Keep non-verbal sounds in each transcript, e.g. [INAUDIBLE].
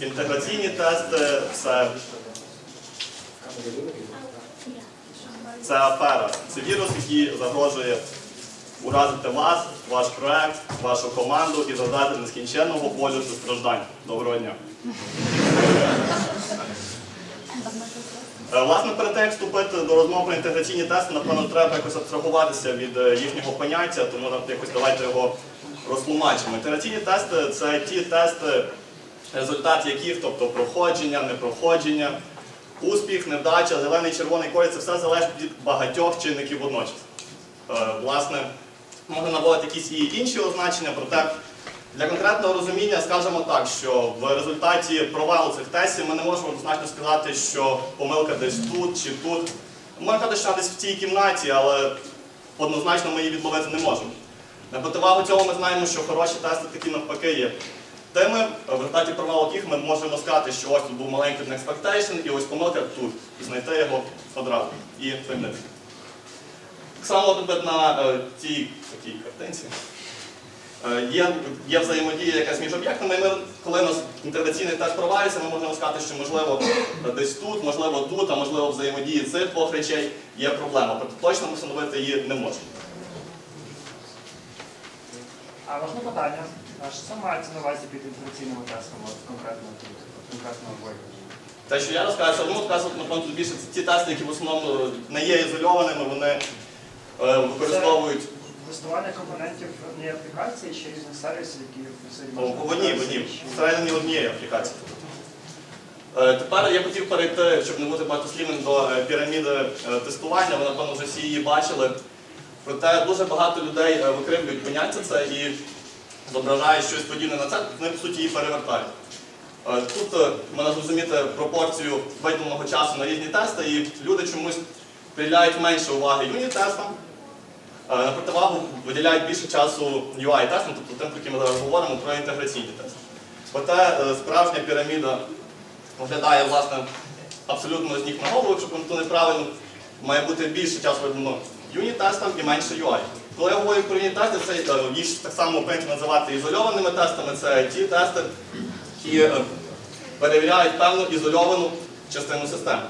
Інтеграційні тести це, це афера. Це вірус, який загрожує уразити вас, ваш проект, вашу команду і завдати нескінченного болю та страждань. Доброго дня. Е, Власне, перед тим, як вступити до розмови про інтеграційні тести, напевно, треба якось абстрагуватися від е, їхнього поняття, тому якось давайте його розтлумачимо. Інтеграційні тести це ті тести, результат яких, тобто проходження, непроходження, успіх, невдача, зелений, червоний колір, це все залежить від багатьох чинників водночас. Е, Власне, можна наводити якісь і інші означення, проте для конкретного розуміння скажемо так, що в результаті провалу цих тестів ми не можемо однозначно сказати, що помилка десь тут чи тут. Можна сказати, що десь в цій кімнаті, але однозначно ми її відловити не можемо. На противагу цього ми знаємо, що хороші тести такі навпаки є тими, в результаті провалу яких ми можемо сказати, що ось тут був маленький expectation, і ось помилка тут, і знайти його одразу і прийняти. Так само тут на е, цій такій картинці. Е, Є, є взаємодія якась між об'єктами, і ми, коли у нас інтеграційний тест провалюється, ми можемо сказати, що можливо десь тут, можливо тут, а можливо взаємодії цих двох речей є проблема. Проте точно ми встановити її не можемо. А можна питання? А що саме мається на увазі під інтеграційними тестами от конкретно тут, конкретно ви? Те, що я розказую, все одно розказувати, напевно, тут більше ті тести, які в основному не є ізольованими, вони е, використовують Тестування компонентів однієї аплікації чи різних сервісів, які О, в одній, в одній, всередині однієї аплікації. Е, Тепер я хотів перейти, щоб не бути багатослівним до е, піраміди е, тестування. Ви, напевно, вже всі її бачили. Проте дуже багато людей е, викривлюють поняття це і зображають щось подібне на це, вони, по суті, її перевертають. Е, Тут е, можна зрозуміти пропорцію виділеного часу на різні тести, і люди чомусь приділяють менше уваги юніт-тестам, Е, На противагу виділяють більше часу UI-тестам, тобто тим, про які ми зараз говоримо, про інтеграційні тести. Проте справжня піраміда виглядає власне абсолютно з ніг на голову, якщо пам'ятаю неправильно, має бути більше часу виділено юніт-тестам і менше UI. Коли я говорю про юніт-тести, це е, їх так само прийнято називати ізольованими тестами, це ті тести, які е, перевіряють певну ізольовану частину системи.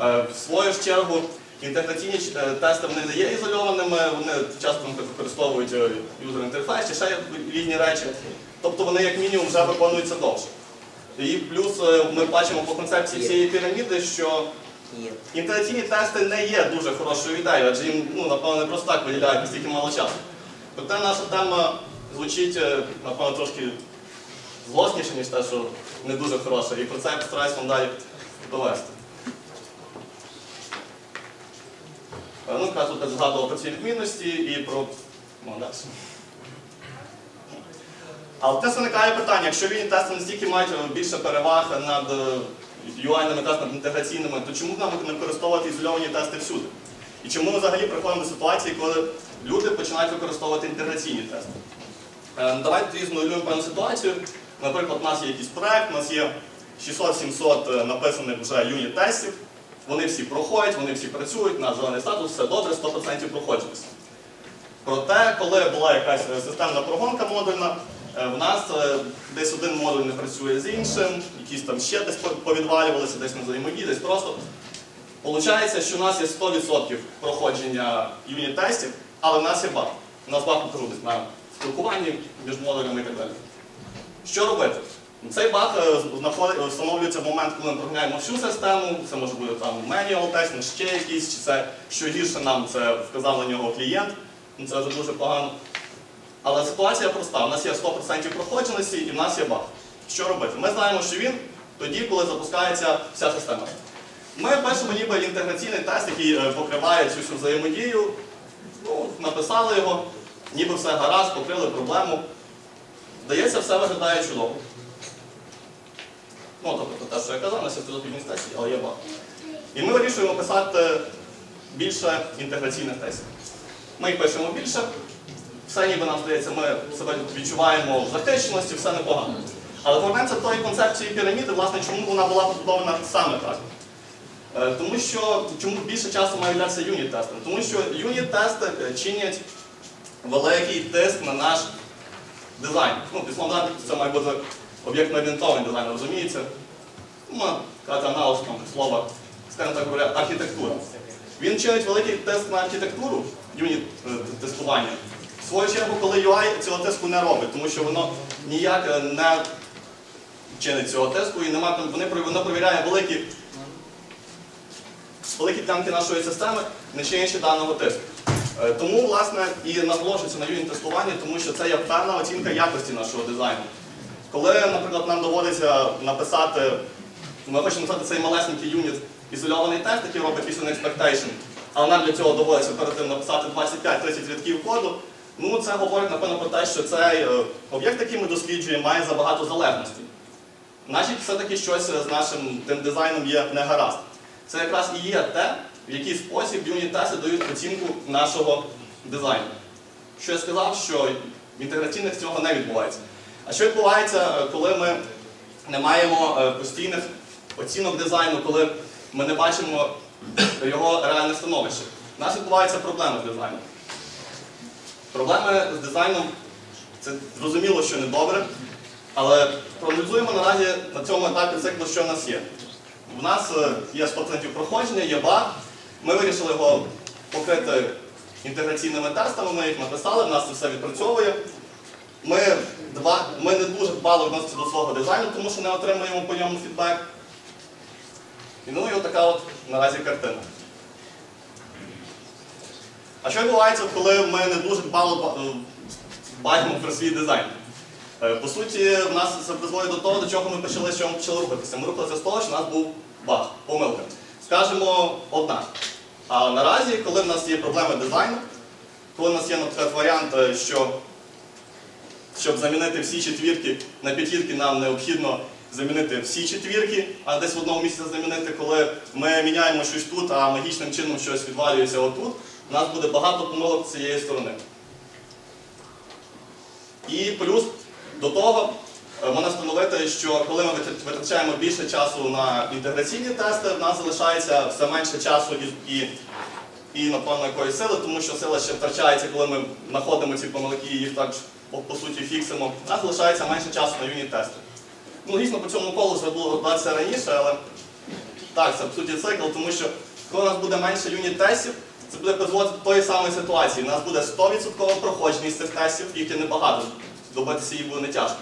Е, В свою ж чергу, інтеграційні тести вони не є ізольованими, вони часто використовують е, юзер інтерфейс чи ще різні речі. Тобто вони як мінімум вже виконуються довше. І плюс ми бачимо по концепції цієї піраміди, що Є. тести не є дуже хорошою ідеєю, адже їм ну, напевно не просто так виділяють настільки мало часу. Проте наша тема звучить, е, напевно, трошки злосніше, ніж те, що не дуже хороша. І про це я постараюсь вам далі довести. Е, Ну, якраз тут згадував про ці відмінності і про. Далі. Але те виникає питання, якщо вільні тести настільки мають е, більше переваг над UI-ними тестами, інтеграційними, то чому б нам не використовувати ізольовані тести всюди? І чому ми взагалі приходимо до ситуації, коли люди починають використовувати інтеграційні тести? Е, ну, Давайте тоді змоделюємо певну ситуацію. Наприклад, у нас є якийсь проект, у нас є 600-700 написаних вже юніт-тестів. Вони всі проходять, вони всі працюють, на зелений статус, все добре, 100% проходженість. Проте, коли була якась е, системна прогонка модульна, е, в нас е, десь один модуль не працює з іншим, якісь там ще десь повідвалювалися, десь не взаємодії, десь просто. Получається, що у нас є 100% проходження юніт-тестів, але в нас є баг. У нас баг покажу на спілкуванні між модулями і так далі. Що робити? Цей баг е, встановлюється в момент, коли ми прогоняємо всю систему, це може бути там manual тестинг, ще якийсь, чи це що гірше нам це вказав на нього клієнт. Ну, Це вже дуже погано. Але ситуація проста. У нас є 100% проходженості і в нас є баг. Що робити? Ми знаємо, що він тоді, коли запускається вся система. Ми пишемо ніби інтеграційний тест, який е, покриває цю всю взаємодію. Ну, написали його, ніби все гаразд, покрили проблему. Здається, все виглядає чудово. Ну, тобто те, що я казав, на сестрозопільній стації, але є баг. І ми вирішуємо писати більше інтеграційних тестів. Ми їх пишемо більше, все ніби нам здається, ми себе відчуваємо в захищеності, все непогано. Але повернемося до тої концепції піраміди, власне, чому вона була побудована саме так. Е, Тому що чому більше часу має являтися юніт-тестом? Тому що юніт-тести е, чинять великий тиск на наш дизайн. Ну, письмо це має бути об'єктно-орієнтований дизайн, розумієте? Ну, казати аналог там, слова, скажімо так говоря, архітектура. Він чинить великий тиск на архітектуру, юніт е. В свою чергу, коли UI цього тиску не робить, тому що воно ніяк е, не чинить цього тиску і нема вони, воно провіряє великі, великі ділянки нашої системи, не чинячи даного тиску. Е, Тому, власне, і наголошується на юніт тестуванні, тому що це є певна оцінка якості нашого дизайну. Коли, наприклад, нам доводиться написати, ми хочемо написати цей малесенький юніт ізольований тест, який робить Listen Expectation, але нам для цього доводиться перед тим написати 25-30 рядків коду, ну це говорить, напевно, про те, що цей е, об'єкт, який ми досліджуємо, має забагато залежностей. Значить, все-таки щось з нашим тим дизайном є не гаразд. Це якраз і є те, в який спосіб юніт-тести дають оцінку нашого дизайну. Що я сказав, що в інтеграційних цього не відбувається. А що відбувається, е, коли ми не маємо е, постійних оцінок дизайну, коли ми не бачимо [CLEARS THROAT] його реальне становище? У нас відбуваються проблеми з дизайном. Проблеми з дизайном це зрозуміло, що не добре, але проаналізуємо наразі на цьому етапі циклу, що в нас є. У нас е, є 100% проходження, є баг. Ми вирішили його покрити інтеграційними тестами, ми їх написали, в нас це все відпрацьовує. Ми, два, ми не дуже дбали відноситься до свого дизайну, тому що не отримуємо по ньому фідбек. І ну і отака от наразі картина. А що відбувається, коли ми не дуже дбало дбаємо про свій дизайн? Е, По суті, в нас це призводить до того, до чого ми почали, що ми почали рухатися. Ми рухалися з того, що в нас був баг, помилка. Скажемо одна. А наразі, коли в нас є проблеми дизайну, коли в нас є, наприклад, варіант, е, що щоб замінити всі четвірки на п'ятірки, нам необхідно замінити всі четвірки, а десь в одному місці замінити, коли ми міняємо щось тут, а магічним чином щось відвалюється отут, у нас буде багато помилок з цієї сторони. І плюс до того е, можна встановити, що коли ми витрачаємо більше часу на інтеграційні тести, в нас залишається все менше часу і, і, і напевно якоїсь сили, тому що сила ще втрачається, коли ми знаходимо ці помилки і їх так по, по суті фіксимо. У нас залишається менше часу на юніт тести. Ну, логічно по цьому колу вже було робитися раніше, але так, це по суті цикл, тому що коли у нас буде менше юніт тестів, це буде призводити до тої самої ситуації. У нас буде 100% проходженість цих тестів, їх небагато, добитися їх буде не тяжко.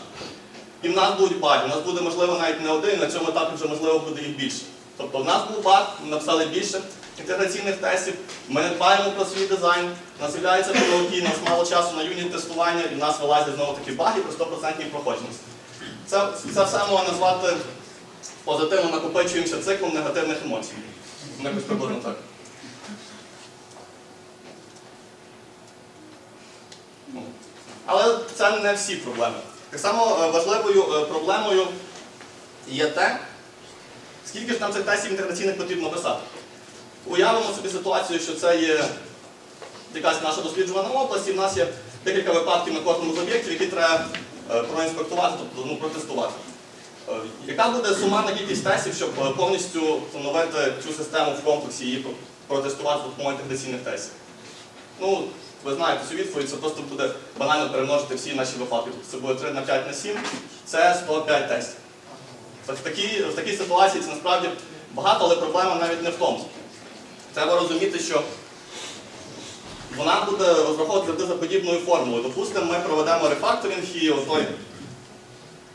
І в нас будуть баги, у нас буде, можливо, навіть не один, на цьому етапі вже можливо буде їх більше. Тобто в нас був баг, ми написали більше інтеграційних тестів, ми не дбаємо про свій дизайн, у нас з'являються помилки, у нас мало часу на юніт тестування, і в нас вилазять знову такі баги про 100% проходженість. Це, це все можна назвати позитивно накопичуємося циклом негативних емоцій. Якось приблизно так. Але це не всі проблеми. Так само е, важливою е, проблемою є те, скільки ж нам цих тестів інтеграційних потрібно писати. Уявимо собі ситуацію, що це є якась наша досліджувана область, і в нас є декілька випадків на кожному з об'єктів, які треба е, проінспектувати, тобто ну, протестувати. Яка буде сумарна кількість тестів, щоб повністю встановити цю систему в комплексі і протестувати допомогою інтеграційних тестів? Ну, ви знаєте цю відповідь, це просто буде банально перемножити всі наші випадки. Тобто це буде 3 на 5 на 7, це 105 тестів. Тобто в такій, в такій ситуації це насправді багато, але проблема навіть не в тому. Треба розуміти, що вона буде розраховувати завжди за подібною формулою. Допустимо, ми проведемо рефакторинг і отой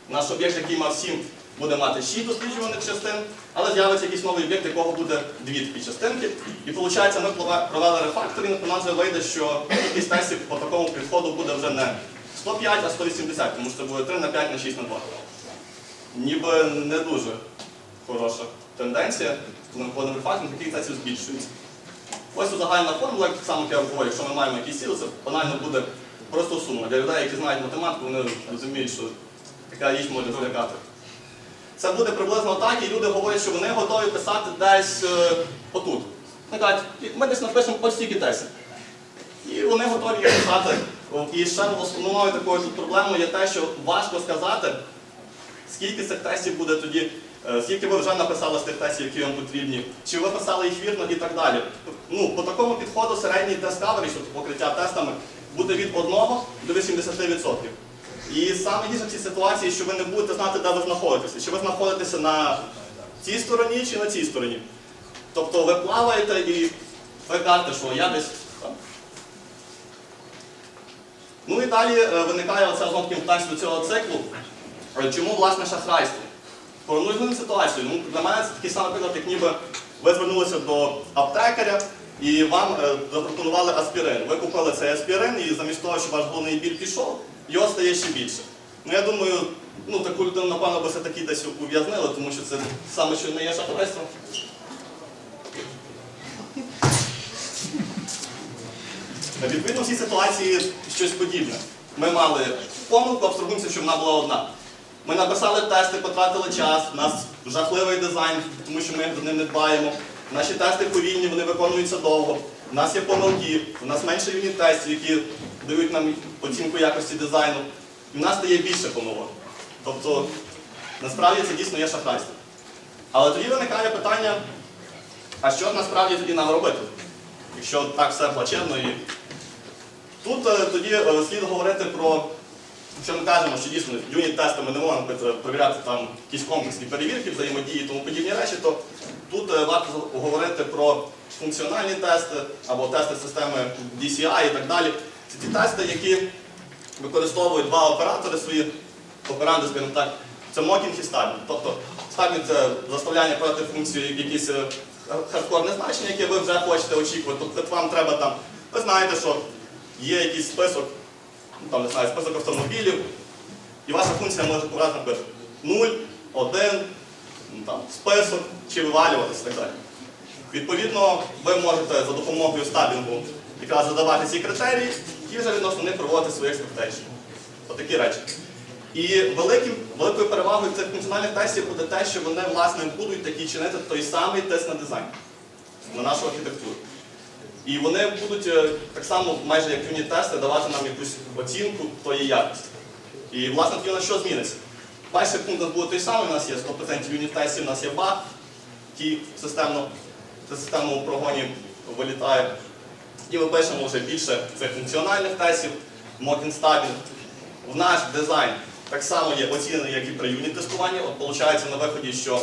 наш об'єкт, який мав 7, буде мати 6 досліджуваних частин, але з'явиться якийсь новий об'єкт, якого буде дві такі частинки. І виходить, ми провели рефакторинг, у нас вже вийде, що кількість тестів по такому підходу буде вже не 105, а 180, тому що це буде 3 на 5 на 6 на 2. Ніби не дуже хороша тенденція, коли ми вводимо рефакторинг, кількість тестів збільшується. Ось загальна формула, як саме я говорю, якщо ми маємо якісь сили, це банально буде просто сума. Для людей, які знають математику, вони розуміють, що така річ може злякати. Це буде приблизно так, і люди говорять, що вони готові писати десь е, отут. Вони кажуть, ми десь напишемо ось стільки тестів. І вони готові їх писати. І ще основною такою проблемою є те, що важко сказати, скільки цих тестів буде тоді, е, скільки ви вже написали з тих тестів, які вам потрібні, чи ви писали їх вірно і так далі. Ну, по такому підходу середній тест coverage, покриття тестами, буде від 1 до 80%. І саме гірше в цій ситуації, що ви не будете знати, де ви знаходитеся. Чи ви знаходитеся на цій стороні, чи на цій стороні. Тобто ви плаваєте і ви кажете, що я десь там. Ну і далі е, виникає оце знову таки до цього циклу. Е, Чому власне шахрайство? Проаналізуємо ситуацію. Ну, для мене це такий самий приклад, як ніби ви звернулися до аптекаря і вам е, запропонували аспірин. Ви купили цей аспірин, і замість того, щоб ваш головний біль пішов, його стає ще більше. Ну я думаю, ну таку людину, напевно, би все-таки десь ув'язнили, тому що це саме що не є шахрайством. Відповідно, в цій ситуації щось подібне. Ми мали помилку, абстрагуємося, що вона була одна. Ми написали тести, потратили час, у нас жахливий дизайн, тому що ми за ним не дбаємо. Наші тести повільні, вони виконуються довго. У нас є помилки, у нас менше юніт-тестів, які дають нам оцінку якості дизайну. І в нас стає більше помилок. Тобто, насправді це дійсно є шахрайство. Але тоді виникає питання, а що ж насправді тоді нам робити? Якщо так все плачевно і Тут е, тоді е, слід говорити про, що ми кажемо, що дійсно юніт-тести ми не можемо перевіряти там якісь комплексні перевірки, взаємодії і тому подібні речі, то тут е, варто говорити про функціональні тести або тести системи DCI і так далі. Це ті тести, які використовують два оператори свої, операнди, скажімо так, це мокінг і стабінг. Тобто стабінг це заставляння проти функції якісь е, хардкорне значення, яке ви вже хочете очікувати. Тобто вам треба там, ви знаєте, що є якийсь список, ну, там, не знаю, список автомобілів, і ваша функція може наприклад, 0, 1, ну, там, список чи вивалюватися і так далі. Відповідно, ви можете за допомогою стабінгу якраз задавати ці критерії і вже відносно них проводити свої експертэйшн. Отакі речі. І великим, великою перевагою цих функціональних тестів буде те, що вони власне будуть такі чинити той самий тест на дизайн, на нашу архітектуру. І вони будуть е, так само, майже як юніт-тести, давати нам якусь оцінку тої якості. І власне тоді на що зміниться? Перший пункт буде той самий, у нас є 100% юніт-тестів, у нас є баг, який системно, в системному прогоні вилітає. І ми пишемо вже більше цих функціональних тестів, мокін стабінг. В наш дизайн так само є оцінений, як і при юніт-тестуванні. От виходить на виході, що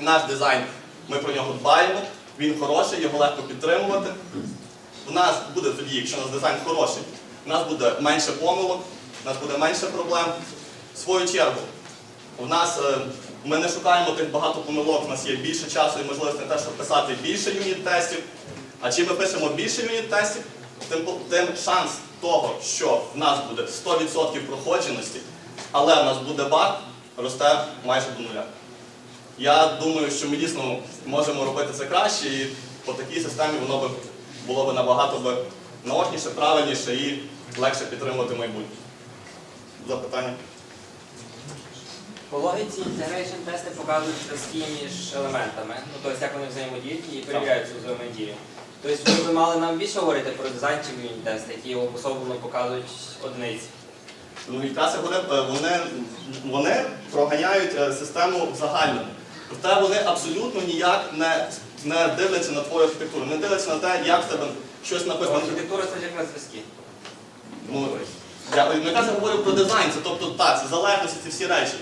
наш дизайн, ми про нього дбаємо, він хороший, його легко підтримувати. У нас буде тоді, якщо у нас дизайн хороший, у нас буде менше помилок, у нас буде менше проблем. В свою чергу, у нас е, ми не шукаємо тих багато помилок, у нас є більше часу і можливості на те, щоб писати більше юніт-тестів. А чим ми пишемо більше юніт-тестів, тим, тим шанс того, що в нас буде 100% проходженості, але в нас буде баг, росте майже до нуля. Я думаю, що ми дійсно можемо робити це краще, і по такій системі воно би було б набагато би наочніше, правильніше і легше підтримувати майбутнє. Запитання? По логіці інтегрейшн тести показують зв'язки між елементами, ну тобто як вони взаємодіють і перевіряють цю взаємодію. Тобто ви мали нам більше говорити про дизайн чи юніт тест, які обособлено показують одиниці. Ну, якраз я говорив, вони, вони проганяють е, систему в загальному. Тобто вони абсолютно ніяк не, не дивляться на твою архітектуру, не дивляться на те, як в тебе щось написано. Архітектура це як на зв'язки. Ну, я, ну, якраз я говорю про дизайн, це тобто так, це залежності, це всі речі.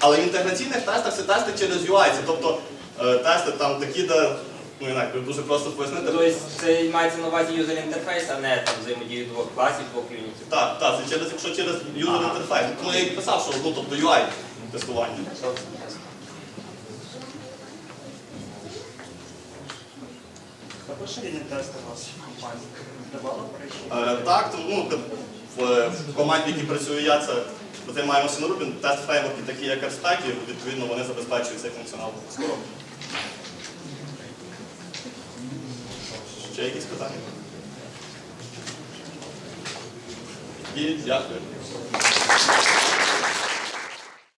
Але в інтеграційних тестах це тести через UI, це тобто е, тести там такі, де, ну інакше дуже просто пояснити. Тобто це мається на увазі юзер інтерфейс, а не там взаємодію двох класів, двох юнітів. Так, так, це через, якщо через user інтерфейс. Тому я і писав, що ну, тобто UI тестування. Також юніт-тести у вас в компанії. Е, так, тому ну, в, в команді, в якій працюю я, це ми маємо Синорубін, тест фреймворки такі, як AppSpec, і відповідно вони забезпечують цей функціонал скоро. Ще якісь питання? І дякую.